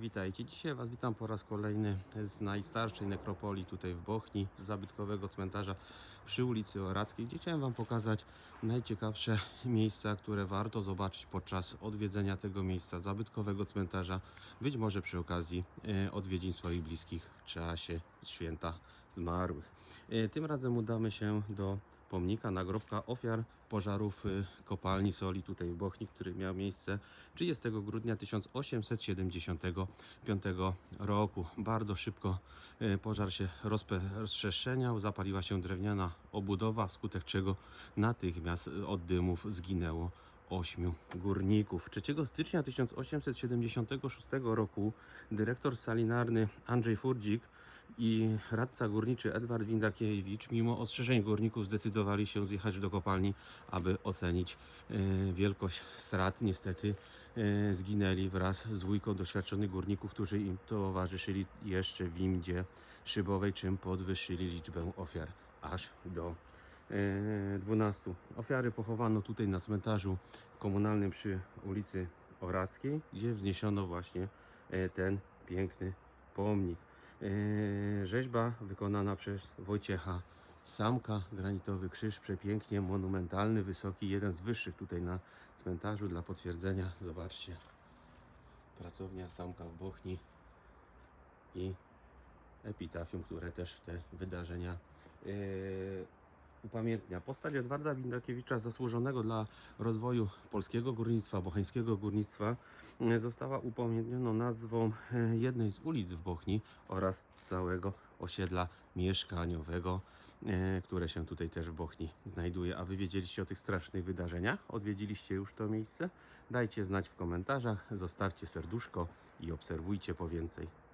Witajcie. Dzisiaj Was witam po raz kolejny z najstarszej nekropolii tutaj w Bochni, z zabytkowego cmentarza przy ulicy Orackiej, gdzie chciałem Wam pokazać najciekawsze miejsca, które warto zobaczyć podczas odwiedzenia tego miejsca, zabytkowego cmentarza, być może przy okazji e, odwiedzin swoich bliskich w czasie święta zmarłych. E, Tym razem udamy się do pomnika, nagrobka ofiar pożarów y, kopalni soli tutaj w Bochni, który miał miejsce 30 grudnia 1875 roku. Bardzo szybko y, pożar się rozprzestrzeniał, zapaliła się drewniana obudowa, wskutek czego natychmiast od dymów zginęło ośmiu górników. 3 stycznia 1876 roku dyrektor salinarny Andrzej Furdzik i radca górniczy Edward Windakiewicz, mimo ostrzeżeń górników, zdecydowali się zjechać do kopalni, aby ocenić e, wielkość strat. Niestety e, zginęli wraz z dwójką doświadczonych górników, którzy im towarzyszyli jeszcze w windzie szybowej, czym podwyższyli liczbę ofiar aż do 12. Ofiary pochowano tutaj na cmentarzu komunalnym przy ulicy Orackiej, gdzie wzniesiono właśnie e, ten piękny pomnik. E, Rzeźba wykonana przez Wojciecha Samka, granitowy krzyż, przepięknie monumentalny, wysoki, jeden z wyższych tutaj na cmentarzu. Dla potwierdzenia, zobaczcie, pracownia Samka w Bochni i epitafium, które też te wydarzenia upamiętnia. Postać Edwarda Windakiewicza, zasłużonego dla rozwoju polskiego górnictwa, bocheńskiego górnictwa, yy, została upamiętniona nazwą yy, jednej z ulic w Bochni oraz całego osiedla mieszkaniowego, yy, które się tutaj też w Bochni znajduje. A wy wiedzieliście o tych strasznych wydarzeniach? Odwiedziliście już to miejsce? Dajcie znać w komentarzach, zostawcie serduszko i obserwujcie po więcej.